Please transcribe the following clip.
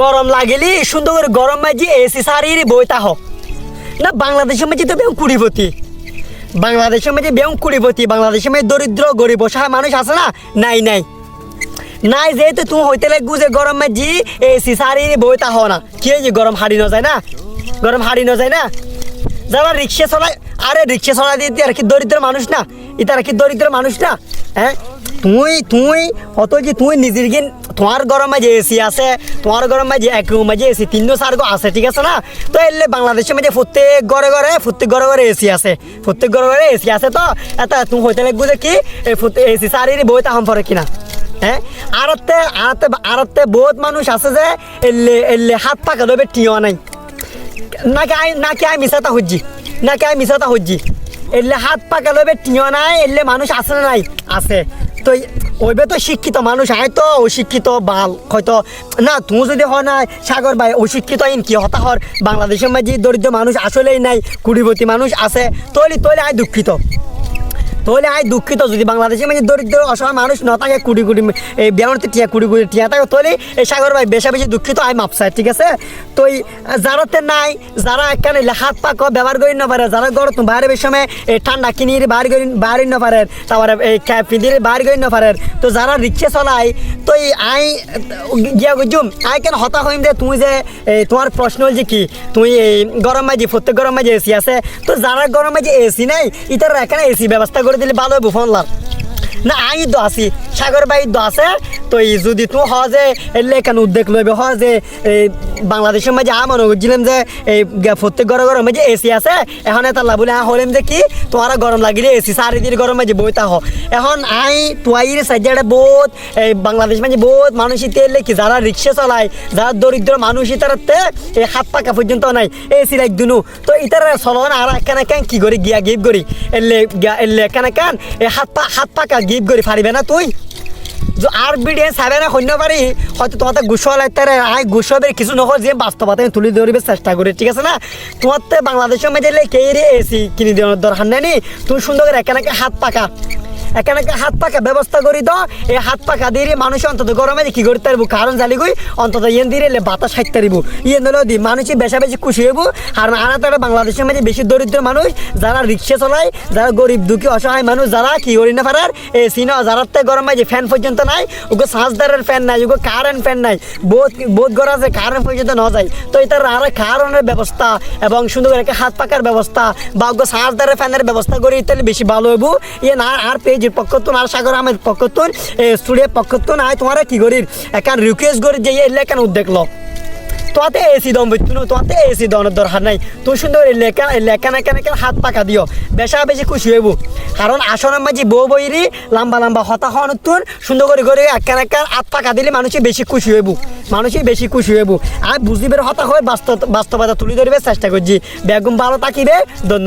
গরম লাগিলি, সুন্দর করে গরম মাঝি এসি সারিয়ে বইতা হোক। না, বাংলাদেশের মাঝে তো বেউ কুড়িপতি। বাংলাদেশের মাঝে বেউ কুড়িপতি, বাংলাদেশের মাঝে দরিদ্র, গরিব অসহায় মানুষ আছে না? নাই নাই। নাই যেহেতু তুমি হইতে লাগবো যে গরম মাঝি এসি সারিয়ে বইতা হও না। কি হয়েছে, গরম হাড়ি না যায় না? গরম হাড়ি না যায় না? যারা রিক্সা চলায়, আরে রিক্সা চলাই দিয়ে আর কি দরিদ্র মানুষ না? এটা আর কি দরিদ্র মানুষ না? হ্যাঁ? তুই তুই অত যে তুই নিজের গিন তোমার গরম মাঝে এসি আছে, তোমার গরম মাঝে এক রুম মাঝে এসি তিন চার গো আছে, ঠিক আছে না? তো এলে বাংলাদেশের মাঝে প্রত্যেক ঘরে ঘরে, প্রত্যেক ঘরে ঘরে এসি আছে। প্রত্যেক ঘরে ঘরে এসি আছে তো? এটা তুমি হইতে লাগবো যে কি? এসি সারিয়ে বইতে হাম পরে কিনা? হ্যাঁ? আরতে আরতে আরতে বহুত মানুষ আছে যে এলে এলে হাত পাকা দেবে টিও নাই। নাকি আই নাকি আই মিশাতা হজ্জি নাকি আই মিশাতা হজ্জি এলে হাত পাকা লবে টিও নাই, এলে মানুষ আছে নাই? আছে। তো ওইবে তো শিক্ষিত মানুষ আয় তো অশিক্ষিত, বাল, হয়তো, না তুমি যদি হয় না সাগর ভাই, অশিক্ষিত ইন কি হতা হর বাংলাদেশের মাঝে দরিদ্র মানুষ আসলেই নাই কুড়িপতি মানুষ আছে তৈলি তৈলি আয় দুঃখিত। তাহলে আয় দুঃখিত যদি বাংলাদেশের মানে দরিদ্র, অসহায় মানুষ ন থাকে, কুড়ি কুড়ি, এই বিয়ানোতে টিয়া, কুড়ি কুড়ি টিয়া থাকে, তাহলে এই সাগর ভাই বেশা বেশি দুঃখিত, আয় মাপসায় ঠিক আছে? তো এই যারাতে নাই, যারা এখানে হাত পাক ব্যবহার করি না পারে, যারা গড় বাইরে বেশ সময় এই ঠান্ডা কিনি বাইরে করি বাইরে না পারে, তারপরে এই পিঁধিয়ে বাইরে করি না পারে। তো যারা রিক্সা চলায়, তো এই আই গিয়া গুজুম আই কেন হতা হইম যে তুমি যে এই তোমার প্রশ্ন হল যে কি? তুমি এই গরম মাঝে, প্রত্যেক গরম মাঝে এসি আছে। তো যারা গরম মাঝে এসি নাই, ইতার এখানে এসি ব্যবস্থা করে দিলে ভালো ফোন লাভ না আই তো আছি সাগর বাই তো আছে তো এই যদি তুমি হ যে, এলে কেন উদ্যোগ লইবে? হ যে এই বাংলাদেশের মাঝে আমার বুঝছিলাম যে এই প্রত্যেক ঘরে ঘরের মাঝে এসি আছে, এখন এটা লাভ বলে হলাম যে কি, তোমার গরম লাগিলে এসি সারি দিয়ে গরম মাঝে বইতা হ। এখন আই তুয়াইরে সাইডে বহুত এই বাংলাদেশ মাঝে বহুত মানুষ এলে কি, যারা রিক্সা চালায়, যারা দরিদ্র মানুষ ইতারাতে এই হাত পাকা পর্যন্ত নাই, এসি লাইক দুনু। তো ইতারা চলন আর কেন কেন কি করি, গিয়া গিফট করি? এলে এলে কেন কেন এই হাত পা, হাত পাকা গিফট করি, পারিবে না তুই? আর বিডিয়ে সাবে না শূন্য পারি হয়তো তোমাতে গুসো লাগতারে আই গুসবের কিছু নহল যে বাস্তবতা তুলে ধরবে চেষ্টা করি ঠিক আছে না তোমার তো বাংলাদেশের কে রে এসি কিনে দেওয়ার দরকার নেই তুমি সুন্দর করে একে হাত পাকা এখানে হাত পাকা ব্যবস্থা করি তো এই হাত পাকা দিয়ে মানুষ অন্তত গরমে কি করতে পারব? কারণ জালি গই অন্তত ইয়েন দিয়ে এলে বাতাস হাইতে পারিব। ইয়েন দিলেও দি, মানুষই বেশা বেশি খুশি হইব। আর আনা তারা বাংলাদেশের মাঝে বেশি দরিদ্র মানুষ যারা রিক্সা চলায়, যারা গরিব দুঃখী অসহায় মানুষ যারা কি করি না পারার এই সিনা যারা তো গরম মাঝে ফ্যান পর্যন্ত নাই ওকে সাঁচদারের ফ্যান নাই ওকে কারেন্ট ফ্যান নাই। বহুত বহুত ঘর আছে কারেন্ট পর্যন্ত ন যায়। তো এটার আর কারণের ব্যবস্থা এবং করে একটা হাত পাকার ব্যবস্থা বা ওকে সাঁচদারের ফ্যানের ব্যবস্থা করি, তাহলে বেশি ভালো হইব। ইয়ে না, আর পেজের পক্ষতুন আর সাগর আহমেদ পক্ষতুন স্টুডিওর পক্ষতুন আয় তোমার কি করি একান রিকোয়েস্ট করি যে এলে কেন উদ্যোগ লো। তোতে এসি দম বুঝতুন তোতে এসি দনের দরকার নাই। তুই সুন্দর লেখা লেখা না কেন হাত পাকা দিও। বেশা বেশি খুশি হইব। কারণ আসনের মাঝে বউ বইরি, লম্বা লম্বা হতা হন তুন সুন্দর করে করে একান একান হাত পাকা দিলে মানুষই বেশি খুশি হইব। মানুষই বেশি খুশি হইব। আর বুঝিবের হতা হয়ে বাস্তব বাস্তবতা তুলে ধরবে চেষ্টা করছি। বেগুন ভালো থাকিবে ধন্যবাদ